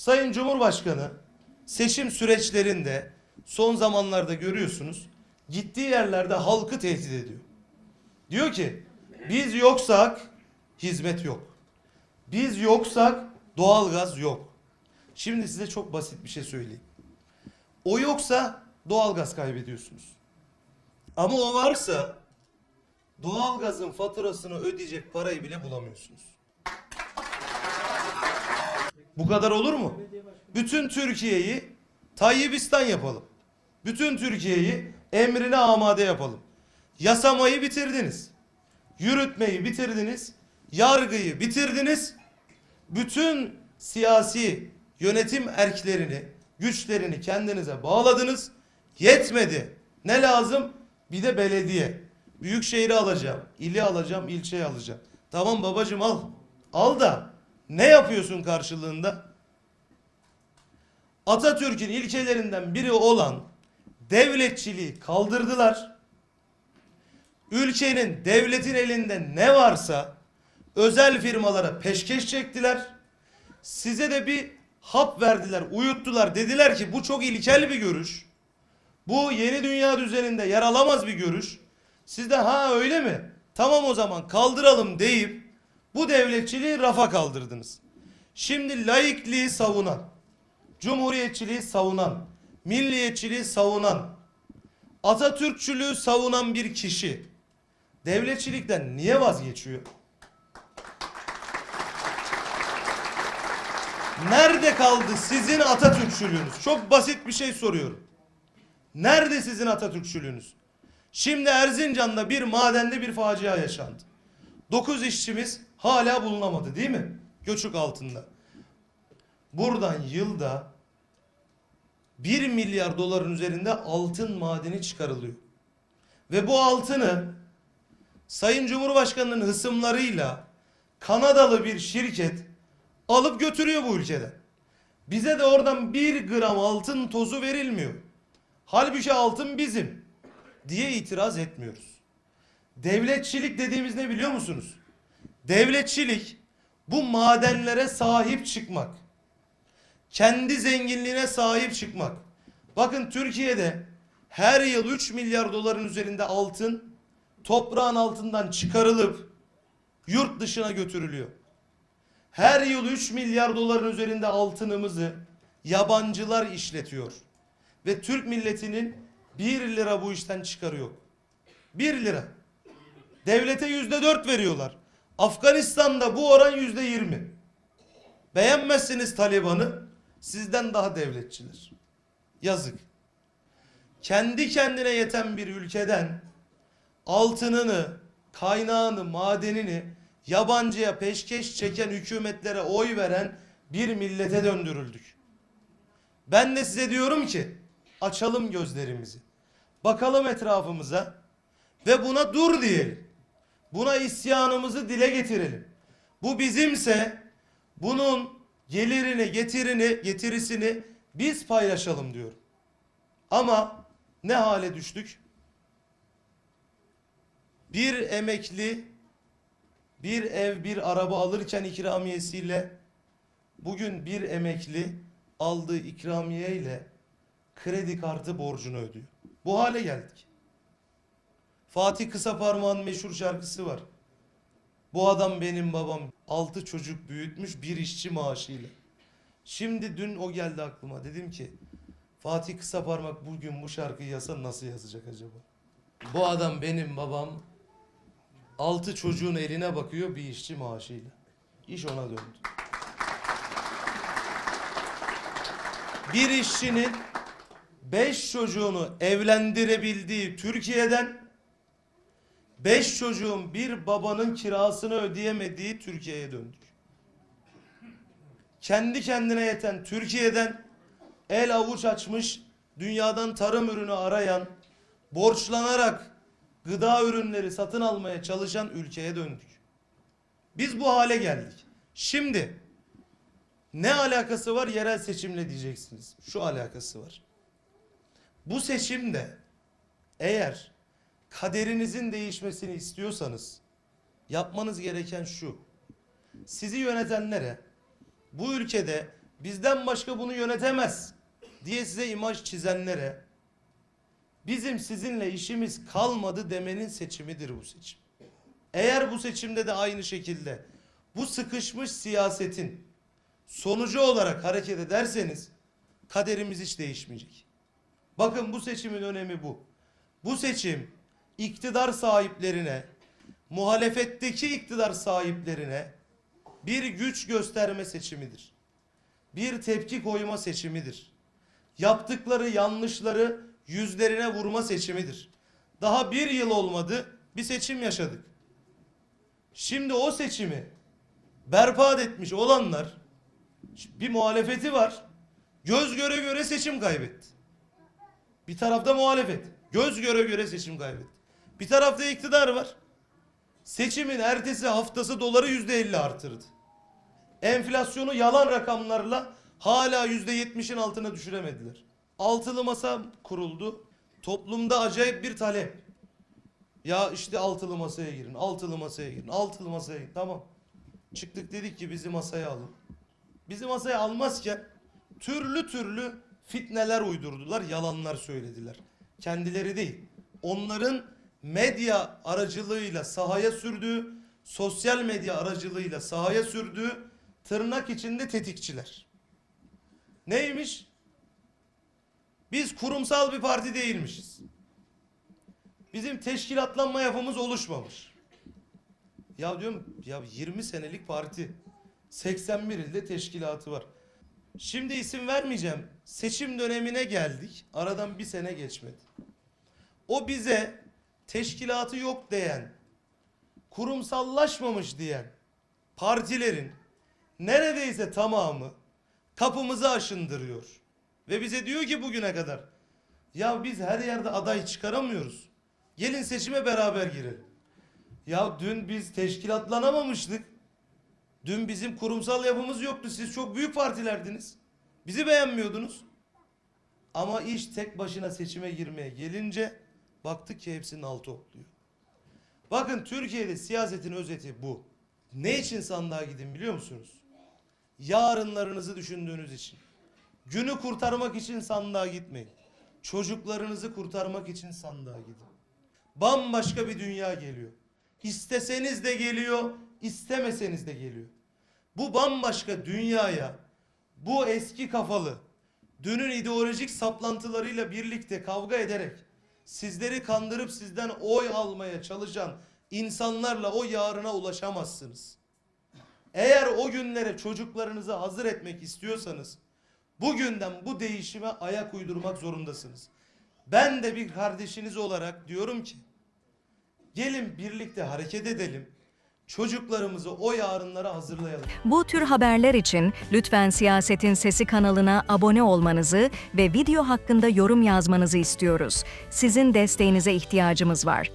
Sayın Cumhurbaşkanı seçim süreçlerinde son zamanlarda görüyorsunuz gittiği yerlerde halkı tehdit ediyor. Diyor ki biz yoksak hizmet yok. Biz yoksak doğalgaz yok. Şimdi size çok basit bir şey söyleyeyim. O yoksa doğalgaz kaybediyorsunuz. Ama o varsa doğalgazın faturasını ödeyecek parayı bile bulamıyorsunuz. Bu kadar olur mu? Bütün Türkiye'yi Tayyibistan yapalım. Bütün Türkiye'yi emrine amade yapalım. Yasamayı bitirdiniz. Yürütmeyi bitirdiniz. Yargıyı bitirdiniz. Bütün siyasi yönetim erklerini, güçlerini kendinize bağladınız. Yetmedi. Ne lazım? Bir de belediye. Büyükşehir'i alacağım, ili alacağım, ilçeyi alacağım. Tamam babacım al. Al da ne yapıyorsun karşılığında? Atatürk'ün ilkelerinden biri olan devletçiliği kaldırdılar. Ülkenin, devletin elinde ne varsa özel firmalara peşkeş çektiler. Size de bir hap verdiler, uyuttular. Dediler ki bu çok ilkel bir görüş. Bu yeni dünya düzeninde yer alamaz bir görüş. Siz de ha öyle mi? Tamam o zaman kaldıralım deyip bu devletçiliği rafa kaldırdınız. Şimdi laikliği savunan, cumhuriyetçiliği savunan, milliyetçiliği savunan, Atatürkçülüğü savunan bir kişi devletçilikten niye vazgeçiyor? Nerede kaldı sizin Atatürkçülüğünüz? Çok basit bir şey soruyorum. Nerede sizin Atatürkçülüğünüz? Şimdi Erzincan'da bir madende bir facia yaşandı. 9 işçimiz hala bulunamadı değil mi? Göçük altında. Buradan yılda 1 milyar doların üzerinde altın madeni çıkarılıyor. Ve bu altını Sayın Cumhurbaşkanı'nın hısımlarıyla Kanadalı bir şirket alıp götürüyor bu ülkeden. Bize de oradan bir gram altın tozu verilmiyor. Halbuki altın bizim diye itiraz etmiyoruz. Devletçilik dediğimiz ne biliyor musunuz? Devletçilik bu madenlere sahip çıkmak. Kendi zenginliğine sahip çıkmak. Bakın Türkiye'de her yıl 3 milyar doların üzerinde altın toprağın altından çıkarılıp yurt dışına götürülüyor. Her yıl 3 milyar doların üzerinde altınımızı yabancılar işletiyor. Ve Türk milletinin 1 lira bu işten çıkarı yok. 1 lira. Devlete yüzde dört veriyorlar. Afganistan'da bu oran yüzde yirmi. Beğenmezsiniz Taliban'ı sizden daha devletçiler. Yazık. Kendi kendine yeten bir ülkeden altınını, kaynağını, madenini yabancıya peşkeş çeken hükümetlere oy veren bir millete döndürüldük. Ben de size diyorum ki açalım gözlerimizi. Bakalım etrafımıza ve buna dur diyelim. Buna isyanımızı dile getirelim. Bu bizimse bunun gelirini, getirini, getirisini biz paylaşalım diyorum. Ama ne hale düştük? Bir emekli bir ev, bir araba alırken ikramiyesiyle bugün bir emekli aldığı ikramiyeyle kredi kartı borcunu ödüyor. Bu hale geldik. Fatih Kısaparmak'ın meşhur şarkısı var. Bu adam benim babam. Altı çocuk büyütmüş bir işçi maaşıyla. Şimdi dün o geldi aklıma. Dedim ki Fatih Kısaparmak bugün bu şarkıyı yazsa nasıl yazacak acaba? Bu adam benim babam. Altı çocuğun eline bakıyor bir işçi maaşıyla. İş ona döndü. Bir işçinin beş çocuğunu evlendirebildiği Türkiye'den beş çocuğun bir babanın kirasını ödeyemediği Türkiye'ye döndük. Kendi kendine yeten Türkiye'den el avuç açmış dünyadan tarım ürünü arayan borçlanarak gıda ürünleri satın almaya çalışan ülkeye döndük. Biz bu hale geldik. Şimdi ne alakası var yerel seçimle diyeceksiniz. Şu alakası var. Bu seçimde eğer kaderinizin değişmesini istiyorsanız yapmanız gereken şu. Sizi yönetenlere bu ülkede bizden başka bunu yönetemez diye size imaj çizenlere bizim sizinle işimiz kalmadı demenin seçimidir bu seçim. Eğer bu seçimde de aynı şekilde bu sıkışmış siyasetin sonucu olarak hareket ederseniz kaderimiz hiç değişmeyecek. Bakın bu seçimin önemi bu. Bu seçim iktidar sahiplerine, muhalefetteki iktidar sahiplerine bir güç gösterme seçimidir. Bir tepki koyma seçimidir. Yaptıkları yanlışları yüzlerine vurma seçimidir. Daha bir yıl olmadı bir seçim yaşadık. Şimdi o seçimi berbat etmiş olanlar bir muhalefeti var. Göz göre göre seçim kaybetti. Bir tarafta muhalefet. Göz göre göre seçim kaybetti. Bir tarafta iktidar var. Seçimin ertesi haftası doları yüzde elli artırdı. Enflasyonu yalan rakamlarla hala yüzde yetmişin altına düşüremediler. Altılı masa kuruldu. Toplumda acayip bir talep. Ya işte altılı masaya girin, altılı masaya girin, altılı masaya girin. Tamam. Çıktık dedik ki bizi masaya alın. Bizi masaya almazken türlü türlü fitneler uydurdular, yalanlar söylediler. Kendileri değil. Onların medya aracılığıyla sahaya sürdüğü, sosyal medya aracılığıyla sahaya sürdüğü tırnak içinde tetikçiler. Neymiş? Biz kurumsal bir parti değilmişiz. Bizim teşkilatlanma yapımız oluşmamış. Ya diyorum ya 20 senelik parti. 81 ilde teşkilatı var. Şimdi isim vermeyeceğim. Seçim dönemine geldik. Aradan bir sene geçmedi. O bize teşkilatı yok diyen, kurumsallaşmamış diyen partilerin neredeyse tamamı kapımızı aşındırıyor. Ve bize diyor ki bugüne kadar ya biz her yerde aday çıkaramıyoruz. Gelin seçime beraber girelim. Ya dün biz teşkilatlanamamıştık. Dün bizim kurumsal yapımız yoktu. Siz çok büyük partilerdiniz. Bizi beğenmiyordunuz. Ama iş tek başına seçime girmeye gelince baktık ki hepsinin altı okluyor. Bakın Türkiye'de siyasetin özeti bu. Ne için sandığa gidin biliyor musunuz? Yarınlarınızı düşündüğünüz için. Günü kurtarmak için sandığa gitmeyin. Çocuklarınızı kurtarmak için sandığa gidin. Bambaşka bir dünya geliyor. İsteseniz de geliyor, istemeseniz de geliyor. Bu bambaşka dünyaya bu eski kafalı, dünün ideolojik saplantılarıyla birlikte kavga ederek sizleri kandırıp sizden oy almaya çalışan insanlarla o yarına ulaşamazsınız. Eğer o günlere çocuklarınızı hazır etmek istiyorsanız bugünden bu değişime ayak uydurmak zorundasınız. Ben de bir kardeşiniz olarak diyorum ki gelin birlikte hareket edelim. Çocuklarımızı o yarınlara hazırlayalım. Bu tür haberler için lütfen Siyasetin Sesi kanalına abone olmanızı ve video hakkında yorum yazmanızı istiyoruz. Sizin desteğinize ihtiyacımız var.